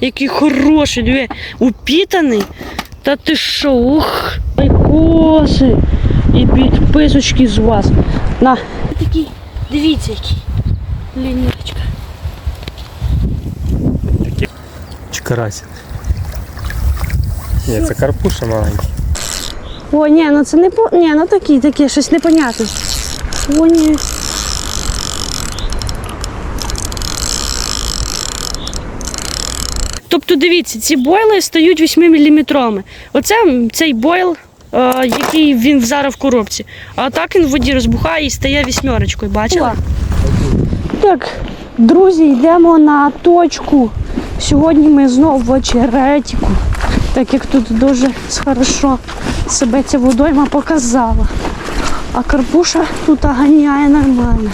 Який хороший, диви, упітаний. Та ти що, ух, лайкоси і підписочки з вас. На. Такий, дивіться, який. Лінічка. Чи карась? Ні, це карпуша маленький. О, ні, ну це не по. Ні, ну такі, такі, щось непонятне. О, ні. Тобто дивіться, ці бойли стають 8 мм. Оце цей бойл, е, який він зараз в коробці. А так він в воді розбухає і стає вісьмерочкою, бачила? Так, друзі, йдемо на точку. Сьогодні ми знову в очеретіку, так як тут дуже хорошо себе ця водойма показала. А карпуша тут ганяє нормально.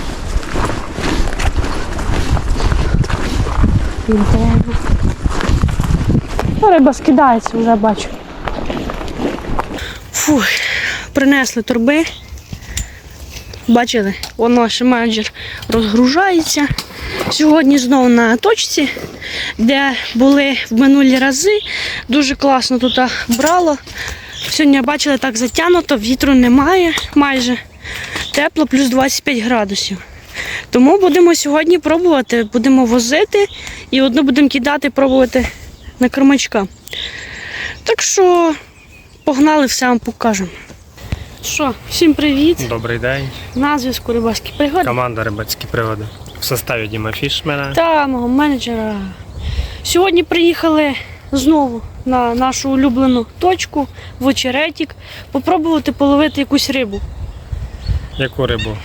Йдемо. Риба скидається, вже бачу. Фух, принесли торби. Бачили, воно ще менеджер розгружається. Сьогодні знову на точці, де були в минулі рази. Дуже класно тут брало. Сьогодні бачили так затягнуто, вітру немає майже. Тепло, плюс 25 градусів. Тому будемо сьогодні пробувати. Будемо возити і одну будемо кидати, пробувати на кормачка. Так що погнали, все вам покажемо. Що, всім привіт! Добрий день. На зв'язку рибацькі пригоди. Команда рибацькі пригоди. В составі Діма Фішмена. Та мого менеджера. Сьогодні приїхали знову на нашу улюблену точку в очеретік, попробувати половити якусь рибу. Яку рибу?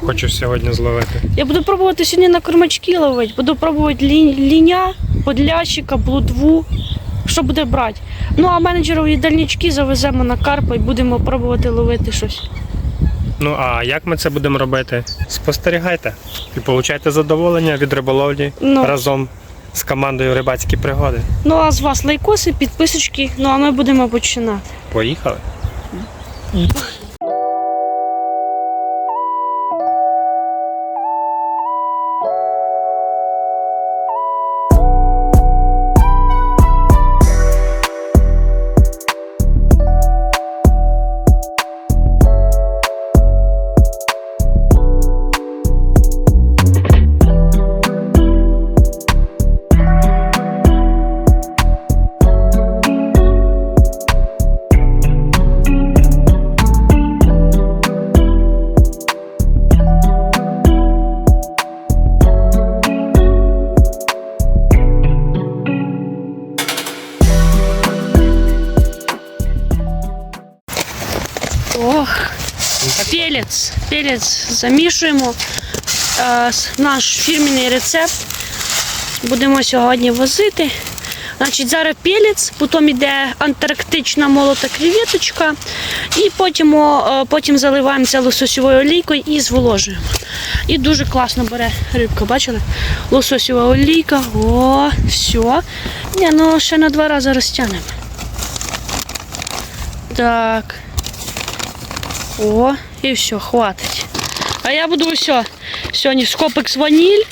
Хочу сьогодні зловити. Я буду пробувати сьогодні на кормачки ловити, буду пробувати лі- ліня, подлящика, блудву. Що буде брати? Ну а менеджерові дальнички завеземо на карпа і будемо пробувати ловити щось. Ну а як ми це будемо робити? Спостерігайте і получайте задоволення від риболовлі Ну. разом з командою рибацькі пригоди. Ну а з вас лайкоси, підписочки. Ну а ми будемо починати. Поїхали. Пелець замішуємо. Е, наш фірменний рецепт. Будемо сьогодні возити. Значить, зараз пелець, потім йде антарктична молота креветочка, і потім, е, потім заливаємо це лососевою олійкою і зволожуємо. І дуже класно бере рибка, бачили? Лососева олійка, о, все. Ні, ну ще на два рази розтягнемо. Так. О, і все, хватить. А я буду все. Сьогодні скопекс ваніль.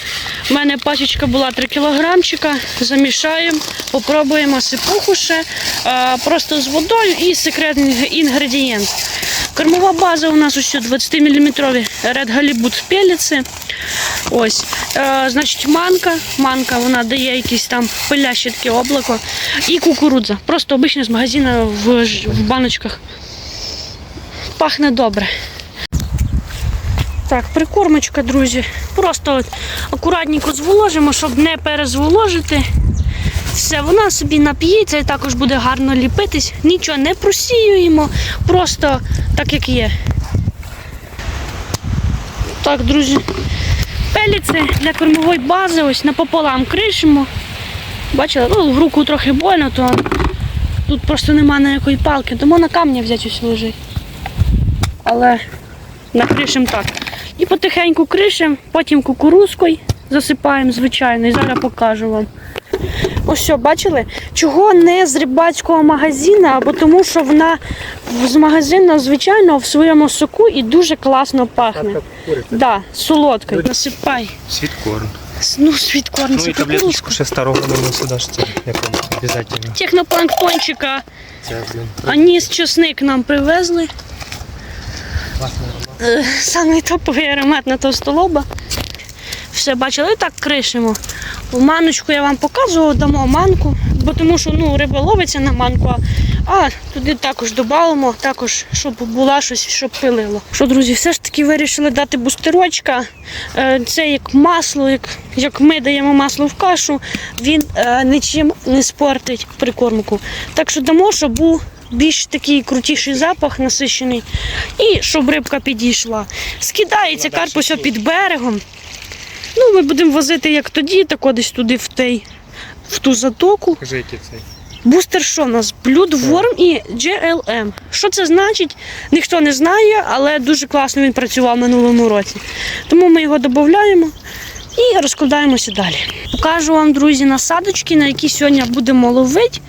У мене пачечка була 3 кілограмчика. Замішаємо, попробуємо сипуху ще. А, просто з водою і секретний інгредієнт. Кормова база у нас ось 20-мм Red Halibut пеліці. Ось, е, значить, манка. Манка вона дає якісь там пиляще таке облако. І кукурудза. Просто обична з магазину в, в баночках. Пахне добре. Так, прикормочка, друзі. Просто от акуратненько зволожимо, щоб не перезволожити. Все, вона собі нап'ється і також буде гарно ліпитись. Нічого не просіюємо, просто так як є. Так, друзі. Пеліці для кормової бази ось напополам кришимо. Бачили, ну, в руку трохи больно, то тут просто немає ніякої палки, тому на камні взяти ось лежить. Але накришимо так. І потихеньку кришимо, потім кукурузкою засипаємо, звичайно, і зараз покажу вам. Ось що, бачили? Чого не з рибацького магазину, або тому, що вона з магазину, звичайно, в своєму соку і дуже класно пахне. Да, солодкою. Насипай. Світкорн. Ну, світ Ну кормиться і таблеточку ще старого не сюди ж це, обов'язково. Технопланктончика. Це, Аніс чесник нам привезли. Е, Самий топовий аромат на товстолоба. Все бачили, так кришимо. Маночку я вам показував, дамо манку, бо тому що ну, риба ловиться на манку, а, а туди також додамо, також, щоб була щось, щоб пилило. Що, друзі, все ж таки вирішили дати бустерочка. Е, Це як масло, як, як ми даємо масло в кашу, він е, нічим не спортить прикормку. Так що дамо, щоб був більш такий крутіший запах насичений, і щоб рибка підійшла. Скидається карп ось під берегом. Ну, ми будемо возити як тоді, так десь туди в, той, в ту затоку. Кажи, цей. Бустер що у нас? Bloodworm і GLM. Що це значить? Ніхто не знає, але дуже класно він працював минулому році. Тому ми його додаємо і розкладаємося далі. Покажу вам, друзі, насадочки, на які сьогодні будемо ловити.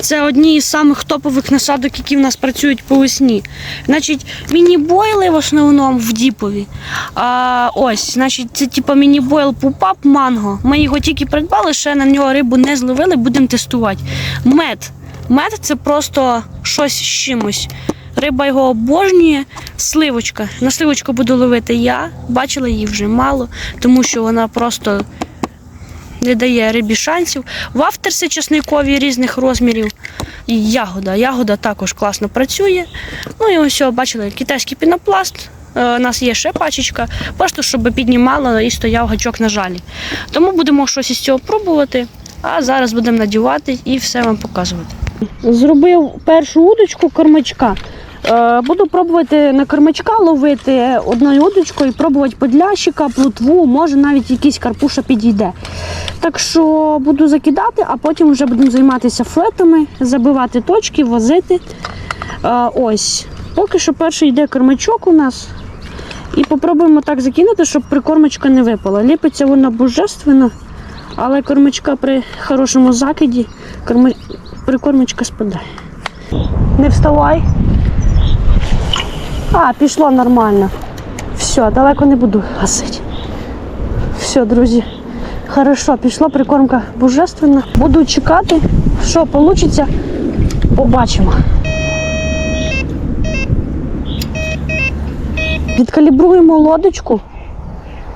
Це одні із самих топових насадок, які в нас працюють по весні. Значить, міні-бойли в основному в діпові. А, ось, значить, це типу міні-бойл пупап манго. Ми його тільки придбали, ще на нього рибу не зловили, будемо тестувати. Мед. Мед це просто щось з чимось. Риба його обожнює. Сливочка. На сливочку буду ловити я. Бачила її вже мало, тому що вона просто не дає рибі шансів. Вафтерси чесникові різних розмірів. І ягода. Ягода також класно працює. Ну і ось, бачили, китайський пінопласт. Е, У нас є ще пачечка, просто щоб піднімало і стояв гачок на жалі. Тому будемо щось із цього пробувати, а зараз будемо надівати і все вам показувати. Зробив першу удочку кормачка. Е, Буду пробувати на кормачка ловити одною удочкою, пробувати подлящика, плутву, може навіть якийсь карпуша підійде. Так що буду закидати, а потім вже будемо займатися флетами, забивати точки, возити. Е, Ось. Поки що перший йде кормачок у нас. І попробуємо так закинути, щоб прикормочка не випала. Ліпиться вона божественно, але кормачка при хорошому закиді, прикормочка спадає. Не вставай. А, пішло нормально. Все, далеко не буду гасити. Все, друзі. Хорошо, пішла прикормка божественна. Буду чекати, що вийде. Побачимо. Відкалібруємо лодочку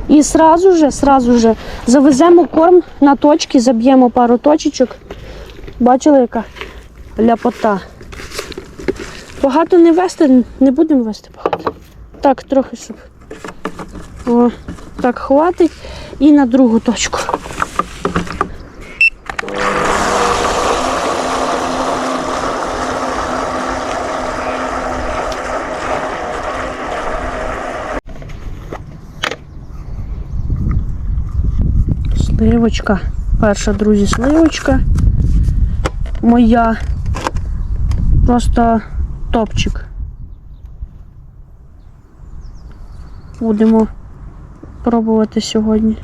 і сразу же, сразу же завеземо корм на точки, заб'ємо пару точечок. Бачили, яка ляпота. Багато не вести, не будемо вести багато. Так, трохи, щоб. О, так, хватить. І на другу точку. Сливочка. Перша, друзі, сливочка. Моя. Просто топчик. Будемо пробувати сьогодні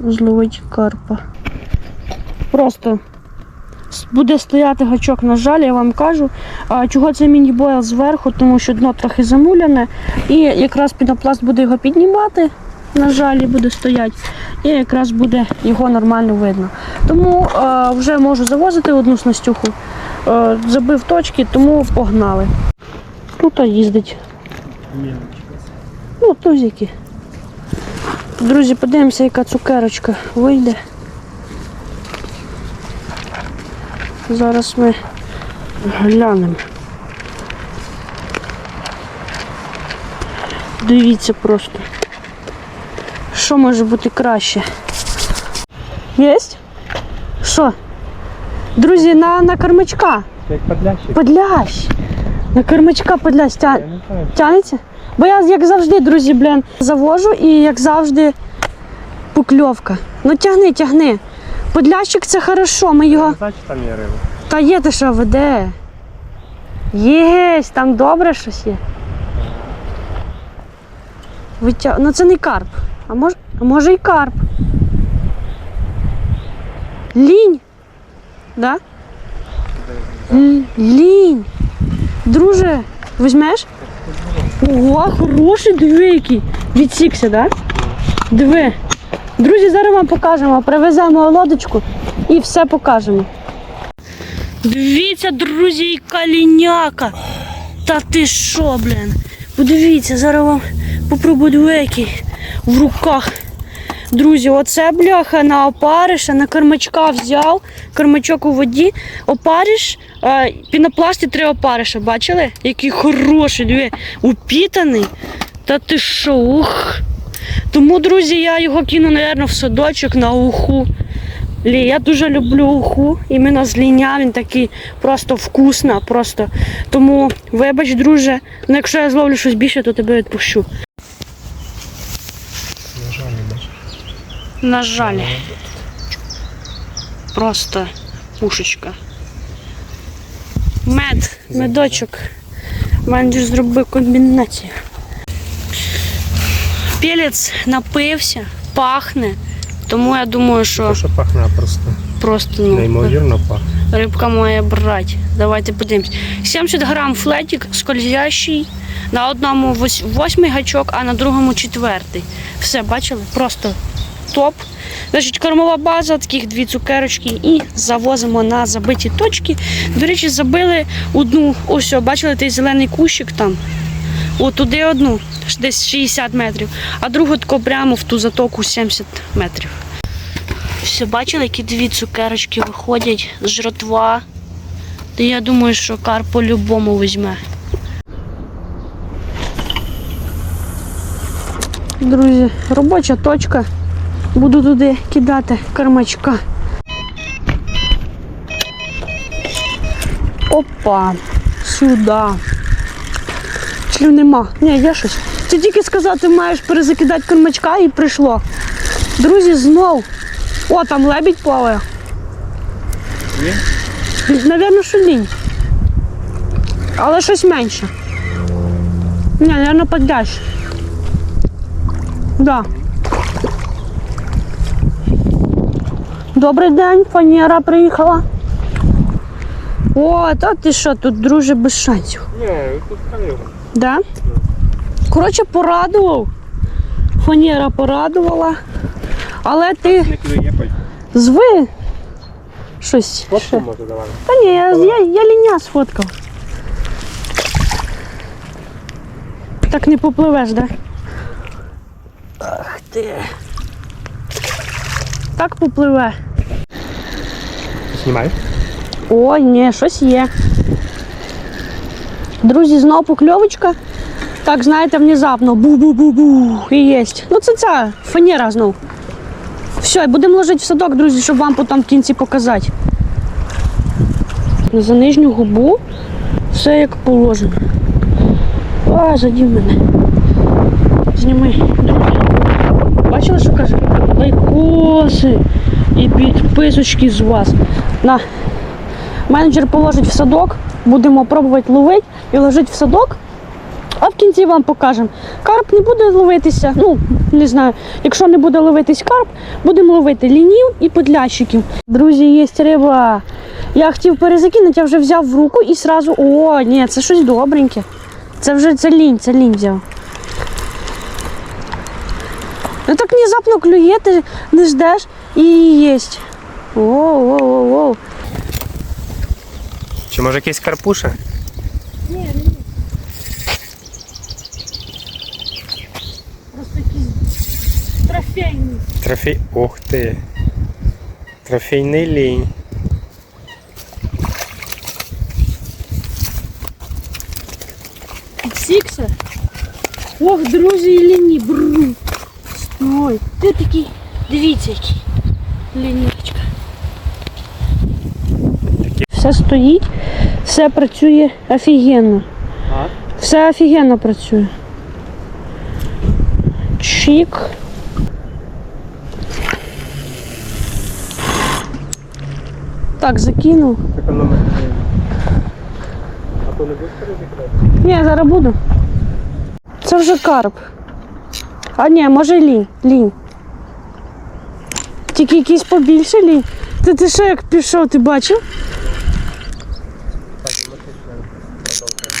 зловити карпа. Просто буде стояти гачок на жаль, я вам кажу. А чого це міні-бойл зверху, тому що дно трохи замуляне. І якраз пінопласт буде його піднімати, на жаль, буде стояти. І якраз буде його нормально видно. Тому е, вже можу завозити одну снастюху. Е, забив точки, тому погнали. Тут їздить. Ну, тузики. Друзі, подивимося, яка цукерочка вийде. Зараз ми глянемо. Дивіться просто. Що може бути краще? Єсть? Що? Друзі, на, на кормачка. Як подлящик. Подлящ. На кормачка подлящ. Тя... Тянеться? Бо я, як завжди, друзі, блін, завожу і як завжди покльовка. Ну тягни, тягни. Подлящик це хорошо, ми його. не знаю, чи там є риба. Та є ти що веде. Єсть, там добре щось є. Витя... Ну це не карп. А може, а може і карп. Лінь. Да? Лінь. Друже, візьмеш? Ого, хороший, диви. Відсікся, да? Диви. Друзі, зараз вам покажемо. Привеземо лодочку і все покажемо. Дивіться, друзі, каліняка. Та ти що, блін? Подивіться, зараз вам попробую який в руках. Друзі, оце бляха на опариша, на кормачка взяв, кормачок у воді, опариш, пінопласті три опариша, бачили? Який хороший, диви, упітаний. Та ти що, ух. Тому, друзі, я його кину, мабуть, в садочок на уху. Лі, я дуже люблю уху, іменно з ліня, він такий просто вкусна, просто. Тому, вибач, друже, ну якщо я зловлю щось більше, то тебе відпущу. На жаль, не бачиш. На жаль. Просто пушечка. Мед, медочок. Менеджер зробив комбінацію. Пілець напився, пахне. Тому я думаю, що що пахне просто просто ну, неймовірно пахне. рибка має брати. Давайте подивимось. 70 грам флетик скользящий. На одному восьмий гачок, а на другому четвертий. Все, бачили? Просто топ. Значить, кормова база, таких дві цукерочки і завозимо на забиті точки. До речі, забили одну, ось, бачили той зелений кущик там. От туди одну, десь 60 метрів, а другу тако прямо в ту затоку 70 метрів. Все, бачили, які дві цукерочки виходять з жратва. Та я думаю, що кар по-любому візьме. Друзі, робоча точка. Буду туди кидати кармачка. Опа, сюди. Чи нема? Ні, є щось. Ти тільки сказати, маєш перезакидати кармачка і прийшло. Друзі, знов. О, там лебідь плаває. Є? Навірно, що лінь. Але щось менше. Ні, навірно, подальше. Да. Добрий день, фанера приїхала. О, та ти що, тут друже без шансів. Ні, тут камера. Да? Коротше, порадував. Фанера порадувала. Але ти Не зви щось. Фотку може. Та ні, я, я, я ліня сфоткав. Так не попливеш, да? Ах ти. Так попливе. Знімай. О, ні, щось є. Друзі, знову покльовочка. Так, знаєте, внезапно. Бу-бу-бу-бу. І єсть. Ну це ця фанера знов. Все, будемо ложити в садок, друзі, щоб вам потім в кінці показати. За нижню губу все як положено. А, задів мене. Зніми. Бачили, що каже? Лайкоси і підписочки з вас. На. Менеджер положить в садок, будемо пробувати ловити і ложити в садок. А в кінці вам покажемо. Карп не буде ловитися. Ну, не знаю. Якщо не буде ловитись карп, будемо ловити лінів і подлящиків. Друзі, є риба. Я хотів перезакинути, я вже взяв в руку і сразу. О, ні, це щось добреньке. Це вже це лінь, це лінь взяв. Ну так внезапно клює, ти не ждеш і єсть. Воу-воу-воу-воу. Чи може якийсь карпуша? Просто якісь трофейні. Трофей. Ух ти. Трофейний лінь. Підсікся. Ох, друзі, і ліні. Бру. Стой. Ти такий, дивіться який. Лінічка. Все стоїть, все працює офігенно. А? Все офігенно працює. Чик. Так, закинув. А то не будеш перезакидати? Ні, зараз буду. Це вже карп. А ні, може лінь. Лінь. Тільки якийсь побільше лінь. Ти, ти що як пішов, ти бачив? Так, ми продовжуємо.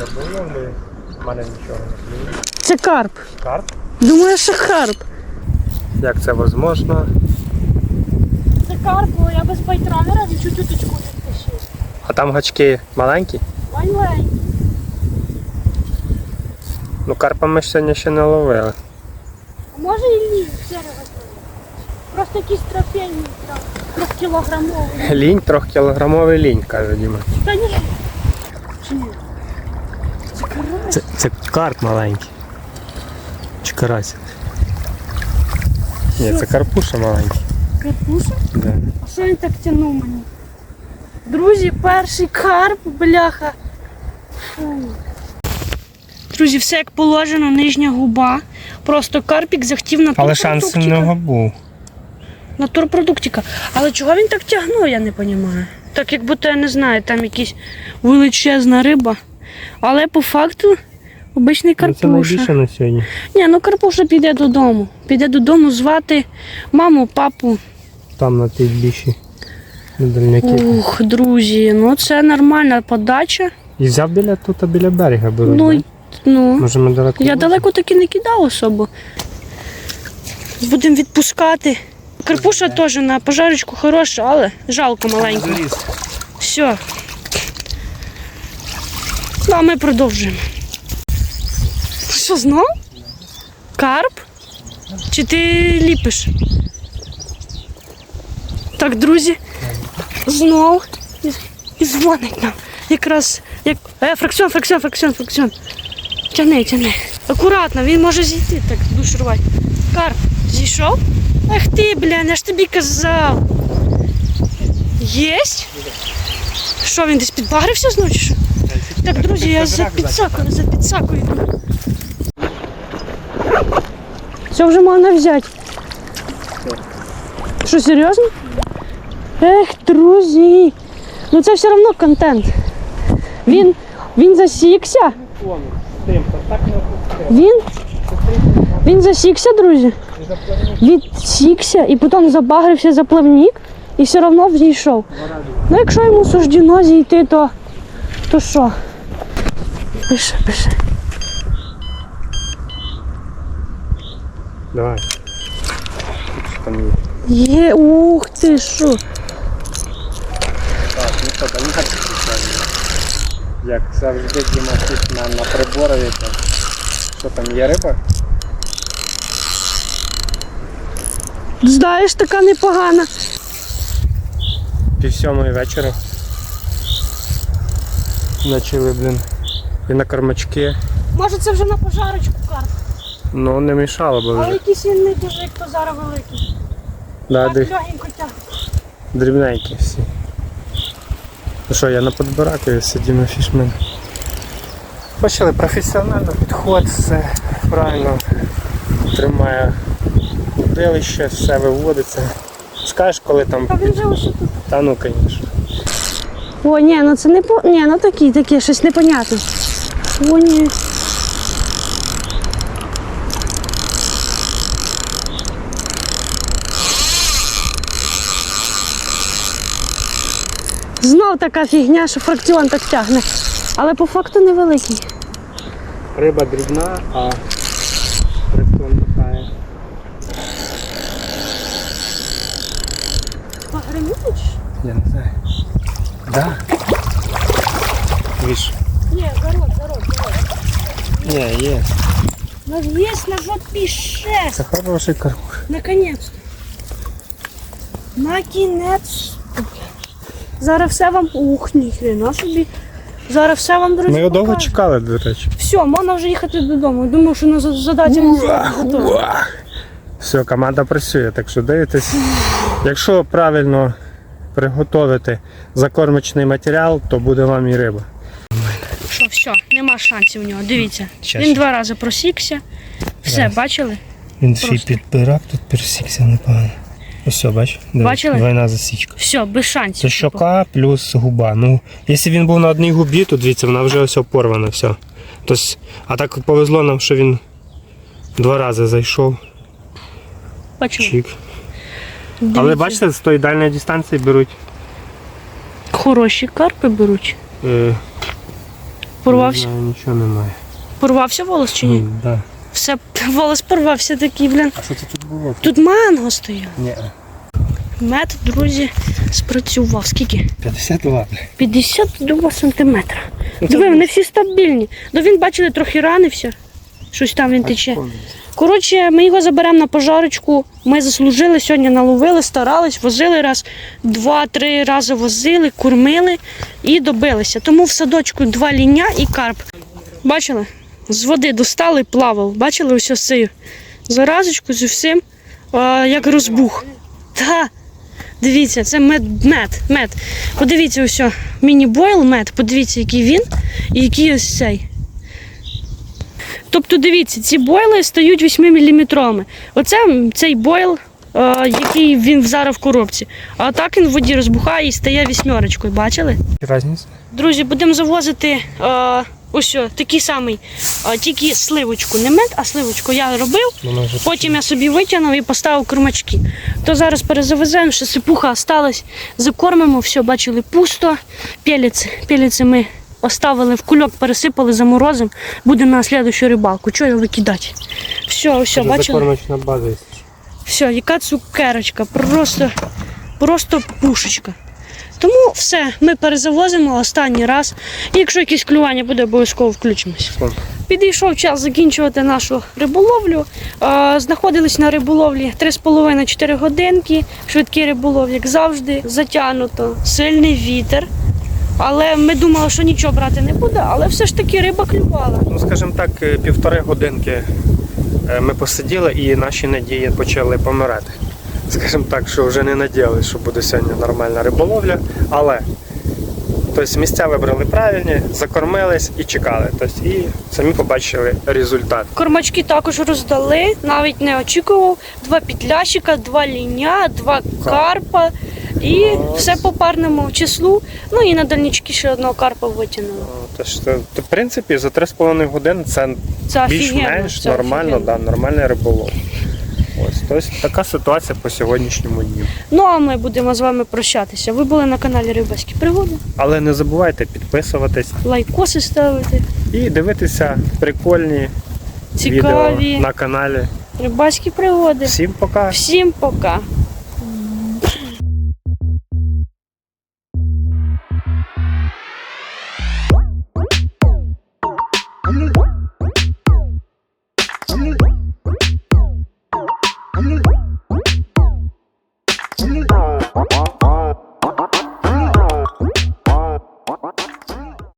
Робив, але в мене нічого не клює. Це карп. Карп? Думаю, що карп. Як це можливо? Це карп, бо я без байтранера чуть уточку відпишу. А там гачки маленькі? Маленький. Ну карпа ми сьогодні ще не ловили. Може і лінь, дерево Просто якийсь трофейний, там, трьохкілограмовий. Лінь, трьохкілограмовий лінь, каже Діма. Та ні. Чи ні? Це карась. Це, це карп маленький. Чи карась? Ні, це карпуша маленький. Карпуша? Да. А що він так тянув мені? Друзі, перший карп, бляха. Фу. Друзі, все як положено, нижня губа. Просто карпік захотів на Але шанс у нього був. Натурпродуктика. Але чого він так тягнув, я не розумію. Так як будто я не знаю, там якась величезна риба. Але по факту обичний Ну, це найбільше на сьогодні. Ні, ну карпуша піде додому. Піде додому звати маму, папу. Там на тій дальняки. Ух, друзі, ну це нормальна подача. І взяв біля тут, а біля берега беруть. Ну, да? Ну. Може ми далеко. Я далеко таки не кидав особо. Будемо відпускати. Карпуша теж на пожарочку хороша, але жалко маленько. Заліз. Все. Ну, а ми продовжуємо. Що, знов? Карп? Чи ти ліпиш? Так, друзі, знов і дзвонить нам. Якраз як. Е, фракціон, фракціон, фракціон, фракціон. Тяни, тяни. Акуратно, він може зійти так душувати. Карп, зійшов? Ах ти, бля, я ж тобі казав. Єсть? Що, він десь підбагрився знову? Так, друзі, я за підсакою, за підсакою. Це вже можна взяти. Що, серйозно? Ех, друзі. Ну це все одно контент. Він, він засікся. Він, він засікся, друзі. Відсікся і потім забагрився за плавник і все одно взійшов. Ну, якщо йому суждено зійти, то, то що? Пише, пише. Давай. Є, ух ти що. Так, ну що, там Як завжди Діма тут на, на приборові. Що там є риба? Знаєш, така непогана. Пів сьомої вечора. Начали, блін. І на кормачки. Може це вже на пожарочку карт. Ну не мішало би Але вже. якийсь він не дуже, як то великий. Да, Так дріб- легенько тягне. дрібненькі всі. Ну що, я на подбираку, я сидів на фішмен. Почали професіонально підход, все правильно тримає удилище, все виводиться. Скажеш, коли там. А він же ось тут. Та ну, звісно. О, ні, ну це не по. Ні, ну такі, такі, щось непонятне. О, ні. Знов така фігня, що фракціон так тягне. Але по факту невеликий. Риба дрібна, а фрикціон махає. Погреміть? Я не знаю. Да. Віж. Ні, зарод, зарод, зарод. Ні, є. У нас є на жопі шест. Це хороший карп. Наконец-то. Накінець-то. Зараз все вам. Ух, ніхрена собі. Зараз все вам, друзі. Ми його довго покажу. чекали, до речі. Все, можна вже їхати додому. Думаю, що на за- задача не готова. Все, команда працює, так що дивитесь. Якщо правильно приготувати закормочний матеріал, то буде вам і риба. Що, все, нема шансів у нього. Дивіться. Щас, Він два рази просікся. Все, Раз. бачили? Він ще й підпирак, тут пересікся непогано. Все, бач? Бачили? Двойна засічка. Все, без шансів. Це щока плюс губа. Ну, якщо він був на одній губі, то дивіться, вона вже ось порвана, все. Тобто, а так повезло нам, що він два рази зайшов. Бачили? Чик. Дивіться. Але бачите, з тої дальньої дистанції беруть. Хороші карпи беруть. Е, Порвався. Не знаю, нічого немає. Порвався волос чи ні? М, Да. Все волос порвався такий, блін. А що це тут було? Тут манго стояв. Ні. Мед, друзі, спрацював. Скільки? 52. 52 сантиметра. Диви, вони всі стабільні. Ну він, бачили, трохи ранився. Щось там він тече. Коротше, ми його заберемо на пожарочку. Ми заслужили сьогодні, наловили, старались, возили раз, два-три рази возили, кормили і добилися. Тому в садочку два ліня і карп. Бачили? З води достали, плавав. Бачили ось ось заразочку з всім, а, як розбух. Та, дивіться, це мед, мед, мед. Подивіться ось, міні-бойл мед, подивіться, який він і який ось цей. Тобто, дивіться, ці бойли стають 8-мм. Оце цей бойл, е, який він зараз в коробці. А так він в воді розбухає і стає вісьмерочкою. Бачили? Разниця? Друзі, будемо завозити е, ось такий самий, е, тільки сливочку. Не мед, а сливочку я робив. Вже Потім я собі витягнув і поставив кормачки. То зараз перезавеземо, що сипуха осталась, закормимо, все, бачили, пусто. Пеліці, пеліці ми оставили в кульок, пересипали, заморозимо. Буде на слідущу рибалку. Чого його викидати? Все, все, бачили? Все, яка цукерочка, просто, просто пушечка. Тому все, ми перезавозимо останній раз. І якщо якесь клювання буде, обов'язково включимось. Підійшов час закінчувати нашу риболовлю. Е, Знаходились на риболовлі 3,5-4 годинки. Швидкий риболов, як завжди, затягнуто, сильний вітер. Але ми думали, що нічого брати не буде, але все ж таки риба клювала. Ну, скажімо так, е, півтори годинки е, ми посиділи і наші надії почали помирати. Скажімо так, що вже не надіялися, що буде сьогодні нормальна риболовля, але тобто, місця вибрали правильні, закормились і чекали. Тобто, і самі побачили результат. Кормачки також роздали, навіть не очікував. Два підлящика, два ліня, два карпа і Клас. все по парному числу. Ну і на дальнички ще одного карпа витягнули. Тож, то, то, в принципі, за 3,5 години це Це більш-менш це нормально, офігенно. да, нормальний риболов. Ось, тобто така ситуація по сьогоднішньому дню. Ну а ми будемо з вами прощатися. Ви були на каналі Рибальські пригоди. Але не забувайте підписуватись Лайкоси ставити. і дивитися прикольні Цікаві відео на каналі. рибацькі пригоди. Всім пока! Всім пока.